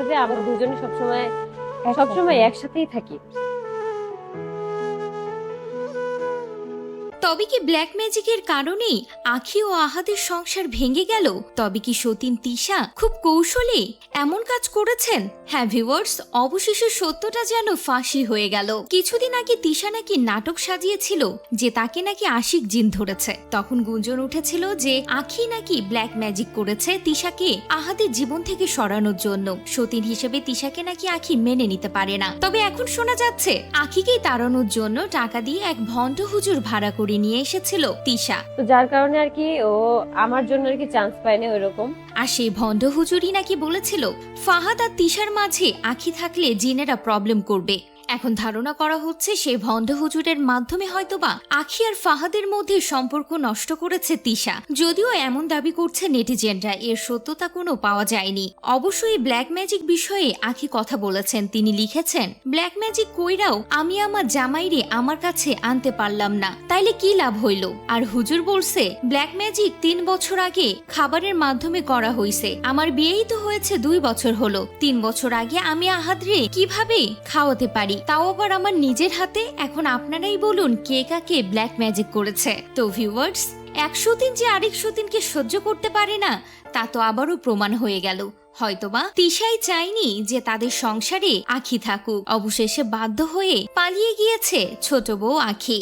দেখা যায় আমরা দুজনে সবসময় সবসময় একসাথেই থাকি। তবে কি ব্ল্যাক ম্যাজিকের কারণেই আখি ও আহাদের সংসার ভেঙে গেল? তবে কি সতীন তিশা খুব কৌশলে এমন কাজ করেছেন? হ্যাঁ ভিউয়ার্স অবশেষে সত্যটা যেন ফাঁসি হয়ে গেল। কিছুদিন আগে তিশা নাকি নাটক সাজিয়েছিল, যে তাকে নাকি আশিক জিন ধরেছে। তখন গুঞ্জন উঠেছিল যে আখি নাকি ব্ল্যাক ম্যাজিক করেছে তিশাকে আহাদের জীবন থেকে সরানোর জন্য। সতীন হিসেবে তিশাকে নাকি আখি মেনে নিতে পারে না। তবে এখন শোনা যাচ্ছে, আখিকেই তাড়ানোর জন্য টাকা দিয়ে এক ভণ্ড হুজুর ভাড়া করে নিয়ে এসেছিল তিশা। তো যার কারণে আর কি ও আমার জন্য আর কি চান্স পায়নি ওইরকম। আর সেই ভণ্ড হুজুরি নাকি বলেছিল ফাহাদ আর তিশার মাঝে আখি থাকলে জিনেরা প্রবলেম করবে। এখন ধারণা করা হচ্ছে সেই ভণ্ড হুজুরের মাধ্যমে হয়তোবা আখি আর ফাহাদের মধ্যে সম্পর্ক নষ্ট করেছে তিশা। যদিও এমন দাবি করছে নেটিজেনরা, এর সত্যতা কোনো পাওয়া যায়নি। অবশ্যই ব্ল্যাক ম্যাজিক বিষয়ে আখি কথা বলেছেন, তিনি লিখেছেন, ব্ল্যাক ম্যাজিক কইরাও আমি আমার জামাইরে আমার কাছে আনতে পারলাম না, তাইলে কি লাভ হইল? আর হুজুর বলছে, ব্ল্যাক ম্যাজিক তিন বছর আগে খাবারের মাধ্যমে করা হইছে, আমার বিয়েই তো হয়েছে দুই বছর হলো। তিন বছর আগে আমি আহাদরে কীভাবে খাওয়াতে পারি? তাও আবার আমার নিজের হাতে? এখন আপনারাই বলুন কে কাকে ব্ল্যাক ম্যাজিক করেছে। তো ভিউয়ার্স একশো দিন যে আরেকশো দিনকে সহ্য করতে পারে না, তা তো আবারও প্রমাণ হয়ে গেল। হয়তোবা তিশাই চাইনি যে তাদের সংসারে আখি থাকুক। অবশেষে বাধ্য হয়ে পালিয়ে গিয়েছে ছোট বউ আখি।